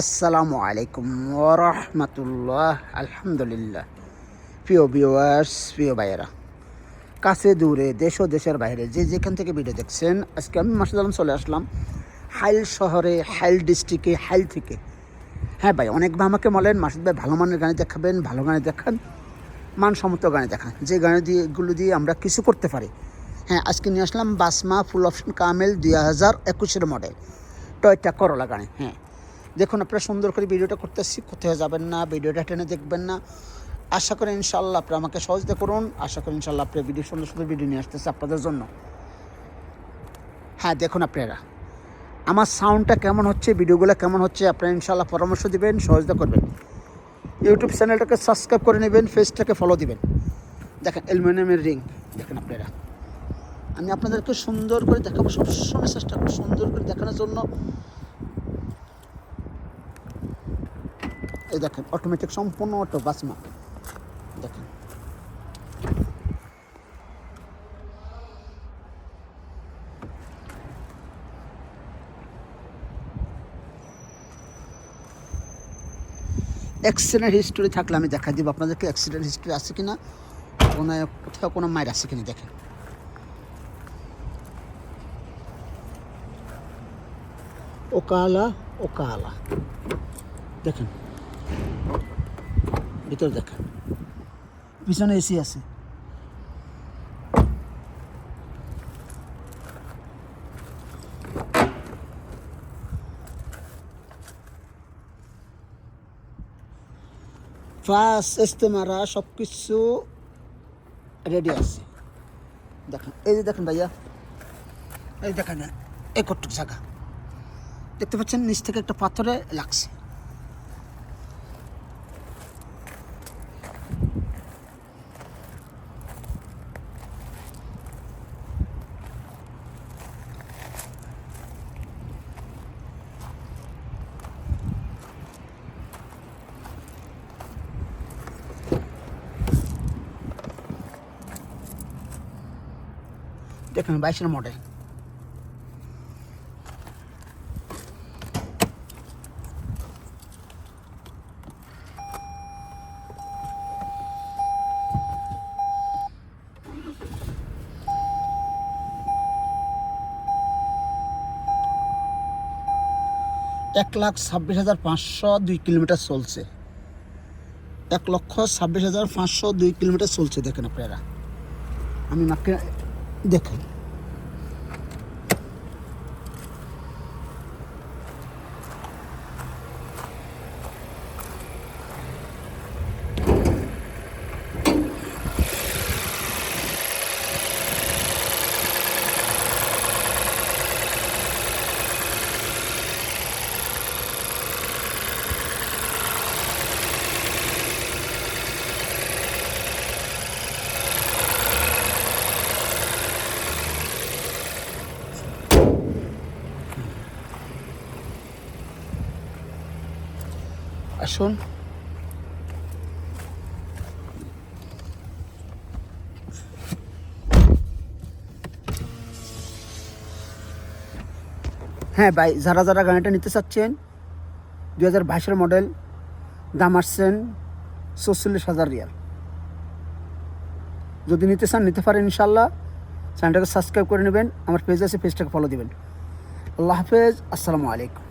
আসসালামু আলাইকুম ওরহমতুল্লাহ আলহামদুলিল্লাহ। প্রিয় ভিউয়ার্স প্রিয় ভাইয়েরা, কাছে দূরে, দেশ ও দেশের বাইরে যে যেখান থেকে ভিডিও দেখছেন, আজকে আমি মাসুদ আলম চলে আসলাম হাইল শহরে, হাইল ডিস্ট্রিক্টে হাইল থেকে। হ্যাঁ ভাই, অনেক ভাই আমাকে বলেন, মাসুদ ভাই ভালো মানের গাড়ি দেখাবেন, ভালো গানে দেখান, মানসম্মত গানে দেখান। যে গাড়ি দিয়ে এগুলো দিয়ে আমরা কিছু করতে পারি। হ্যাঁ আজকে নিয়ে আসলাম বাসমা ফুল অপশন কামেল দুই হাজার একুশের মডেল টয়টা করলা গানে। হ্যাঁ দেখুন, আপনারা সুন্দর করে ভিডিওটা করতেছি কোথাও যাবেন না, ভিডিওটা টেনে দেখবেন না। আশা করি ইনশাল্লাহ আপনি আমাকে সহযোগিতা করুন। আশা করি ইনশাল্লাহ আপনি ভিডিও সুন্দর সুন্দর ভিডিও নিয়ে আসতেছে আপনাদের জন্য। হ্যাঁ দেখুন আপনারা। আমার সাউন্ডটা কেমন হচ্ছে, ভিডিওগুলো কেমন হচ্ছে, আপনারা ইনশাল্লাহ পরামর্শ দেবেন সহযোগিতা করবেন। ইউটিউব চ্যানেলটাকে সাবস্ক্রাইব করে নেবেন ফেসটাকে ফলো দিবেন। দেখেন অ্যালুমিনিয়ামের রিং দেখেন আপনারা। আমি আপনাদেরকে সুন্দর করে দেখাবো, সবসময় চেষ্টা করব সুন্দর করে দেখানোর জন্য। এই দেখেন অটোমেটিক সম্পূর্ণ অটো বাসমা দেখেন। অ্যাক্সিডেন্ট হিস্টোরি থাকলে আমি দেখা দিব, আপনাদেরকে অ্যাক্সিডেন্ট হিস্টোরি আছে কি না কোনো কোথাও কোনো মায়ের আছে কি কিনা, দেখেন। ওকালা ওকালা। দেখেন। ভিতরে দেখেন পিছনে এসি আছে। ফার্স্ট ইস্তেমারা সব কিছু রেডি আছে। দেখেন, এই যে দেখেন ভাইয়া, এই দেখেন, এই কটুক জায়গা। দেখতে পাচ্ছেন, নিচ থেকে একটা পাথরে লাগছে। দেখেন, বাইশের মডেল এক লাখ ছাব্বিশ হাজার পাঁচশো দুই কিলোমিটার চলছে। এক লক্ষ ছাব্বিশ হাজার পাঁচশো দুই কিলোমিটার চলছে, দেখেন আপনারা। আমি মাকে দেখেন আসুন। হ্যাঁ ভাই, যারা যারা গাড়িটা নিতে চাচ্ছেন দু হাজার বাইশের মডেল, দাম আসছেন চৌচল্লিশ হাজার রিয়াল। যদি নিতে চান, নিতে পারেন ইনশাল্লাহ চ্যানেলটাকে সাবস্ক্রাইব করে নেবেন, আমার পেজ আছে পেজটাকে ফলো দিবেন। আল্লাহ হাফেজ, আসসালামু আলাইকুম।